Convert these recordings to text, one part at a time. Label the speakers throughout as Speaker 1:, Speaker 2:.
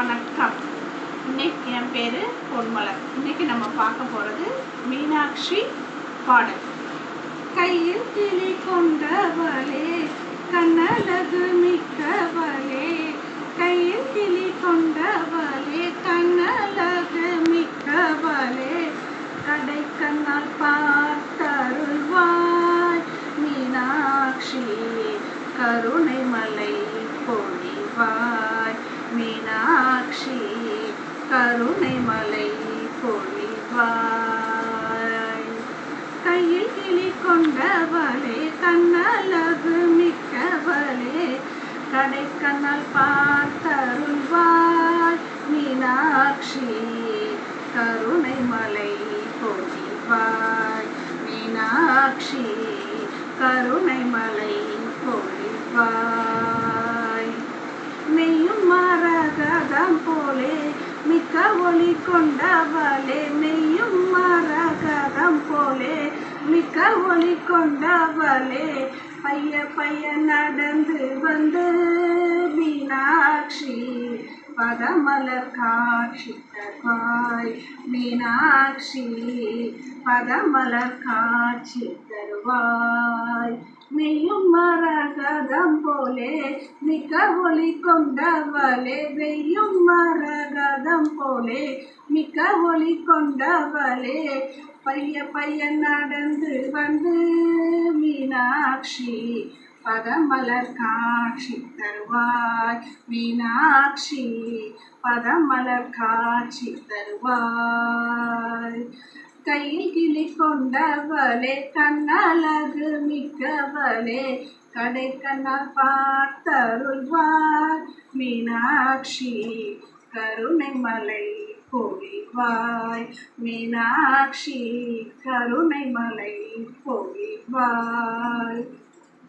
Speaker 1: வணக்கம். இன்னைக்கு என் பேர் பொன்மலர். இன்னைக்கு நம்ம பார்க்க போகிறது மீனாட்சி பாடல். கையில் கிளி கொண்டவளே கண்ணழகு மிக்கவளே. கையில் கிளி கொண்டவளே கண்ணழகு மிக்கவளே. கடை கண்ணால் பார்த்தருள்வாய் மீனாட்சி கருணை மலை பொழிவாய். மீனாட்சி கருணை மலை பொழிவாய். கையில் கிளி கொண்டவளே கண்ணழகு மிக்கவளே கடை கண்ணால் பார்த்தருள்வாய். மீனாட்சி கருணை மலை பொழிவாய். மீனாட்சி கருணை மலை பொழிவாய் மெய்யும் மரகதம் போலே மிக்க ஒளி கொண்டவளே மெய்யும் மரகதம் போலே மிக்க ஒளி கொண்டவளே. பைய பைய நடந்து வந்து மீனாட்சி பதமலர் காட்சி தருவாய் மீனாட்சி பதமலர் காட்சி தருவாய் மெய்யும் மரகதம் போலே மிக ஒளி கொண்டவளே. வெய்யும் மரகதம் போலே மிக ஒளி கொண்டவளே. பைய பையன் நடந்து வந்து மீனாட்சி பதமலர் காட்சி தருவாய். மீனாட்சி பதமலர் காட்சி தருவாய். கையில் கிளி கொண்டவளே கண்ணழகு மிக்கவளே கடை கண்ணால் பார்த்தருள்வார் மீனாட்சி கருணை மலை பொழிவாய். மீனாட்சி கருணை மலை பொழிவாய்.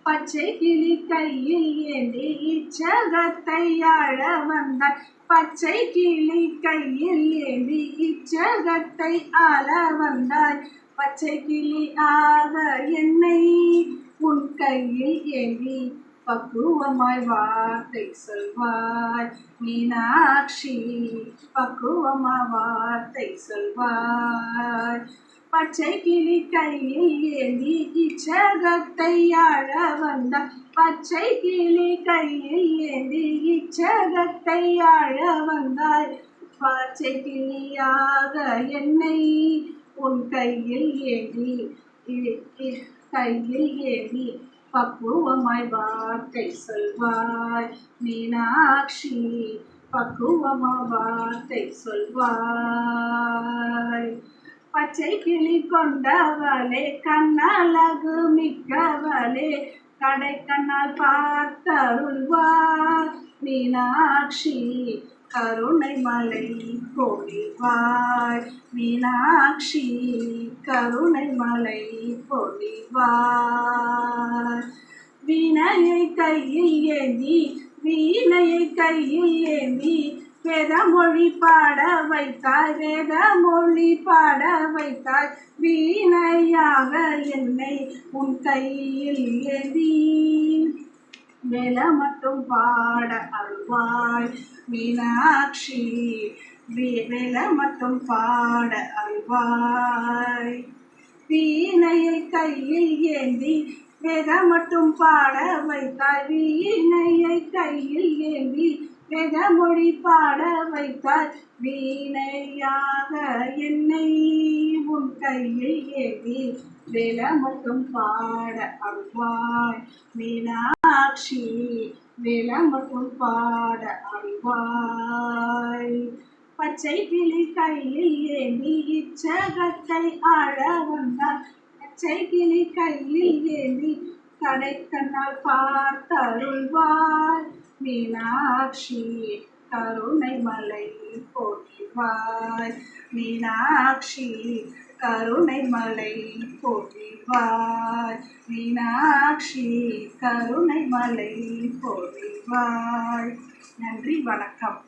Speaker 1: பச்சை கிளி கையில் ஏந்தி இச்சகத்தை ஆழ வந்தாய் பச்சை கிளி கையில் ஏந்தி இச்சகத்தை ஆள வந்தாய் பச்சை கிளி ஆக என்னை உன் கையில் ஏந்தி பக்குவமாய் வார்த்தை சொல்வாய். மீனாட்சி பக்குவமாய் வார்த்தை சொல்வாய். பச்சை கிளி கையில் ஏந்தி இச்சகத்தை ஆழ வந்தாய் பச்சை கிளி கையில் ஏந்தி இச்சகத்தை ஆழ வந்தாள் பச்சை கிளியாக என்னை உன் கையில் ஏந்தி கையில் ஏந்தி பக்குவமாய் வார்த்தை சொல்வாய். மீனாட்சி பக்குவமா வார்த்தை சொல்வாய். பச்சை கிளி கொண்டவளே கண்ணழகு மிக்கவளே கடை கண்ணால் பார்த்தருள்வார். மீனாட்சி கருணை மலை பொழிவாய். மீனாட்சி கருணை மலை பொழிவாய். வீணையை கையில் ஏந்தி வீணையை கையில் ஏந்தி வேதமொழி பாட வைத்தாய் வேதமொழி பாட வைத்தாய் வீணையாக என்னை உன் கையில் எதி வேல மட்டும் பாட அல்வாய் மீனாட்சி வேல மட்டும் பாட அல்வாய் வீணையை கையில் ஏந்தி வேத மட்டும் பாட வைத்தாய் வீணையை கையில் ஏந்தி. வேதமொழி பாட வைத்தாய் வீணையாக என்னை உன் கையில் ஏந்தி வேல மட்டும் பாட அருள்வாய். மீனாட்சி வேல மட்டும் பாட அருள்வாய். பச்சை கிளி கையில் ஏந்தி இச்சகத்தை ஆழ வந்தார். பச்சை கிளி கையில் ஏந்தி கடை கண்ணால் பார்த்தருள்வாய் மீனாட்சி கருணை மலை போட்டிவாய் மீனாட்சி கருணை மலை போட்டிவாய் மீனாட்சி கருணை மலை போட்டிவாய் நன்றி வணக்கம்.